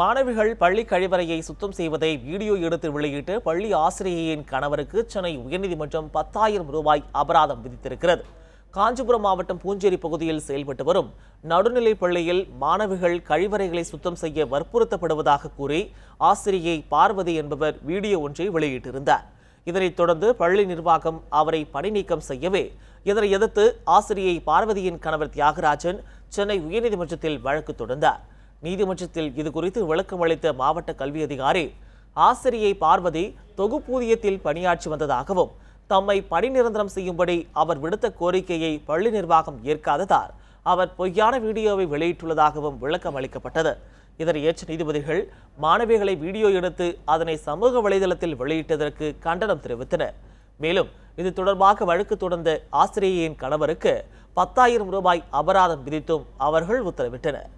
மாணவிகள் பள்ளி கழிவறையை சுத்தம் செய்வதை வீடியோ எடுத்து வெளியிட்டு பள்ளி ஆசிரியையின் கணவருக்கு சென்னை உயர்நீதிமன்றம் பத்தாயிரம் ரூபாய் அபராதம் விதித்திருக்கிறது. காஞ்சிபுரம் மாவட்டம் பூஞ்சேரி பகுதியில் செயல்பட்டு வரும் நடுநிலைப் பள்ளியில் மாணவிகள் கழிவறைகளை சுத்தம் செய்ய வற்புறுத்தப்படுவதாக கூறி ஆசிரியை பார்வதி என்பவர் வீடியோ ஒன்றை வெளியிட்டிருந்தார். இதனைத் தொடர்ந்து பள்ளி நிர்வாகம் அவரை பணி நீக்கம் செய்யவே இதனை எதிர்த்து ஆசிரியை பார்வதியின் கணவர் தியாகராஜன் சென்னை உயர்நீதிமன்றத்தில் வழக்கு தொடர்ந்தார். நீதிமன்றத்தில் இது குறித்து விளக்கம் அளித்த மாவட்ட கல்வி அதிகாரி ஆசிரியை பார்வதி தொகுப்பூதியத்தில் பணியாற்றி வந்ததாகவும் தம்மை பணி நிரந்தரம் செய்யும்படி அவர் விடுத்த கோரிக்கையை பள்ளி நிர்வாகம் ஏற்காததால் அவர் பொய்யான வீடியோவை வெளியிட்டுள்ளதாகவும் விளக்கம் அளிக்கப்பட்டது. இதனை ஏற்ற நீதிபதிகள் மாணவிகளை வீடியோ எடுத்து அதனை சமூக வலைதளத்தில் வெளியிட்டதற்கு கண்டனம் தெரிவித்தனர். மேலும் இது தொடர்பாக வழக்கு தொடர்ந்த ஆசிரியையின் கணவருக்கு பத்தாயிரம் ரூபாய் அபராதம் விதித்தும் அவர்கள் உத்தரவிட்டனர்.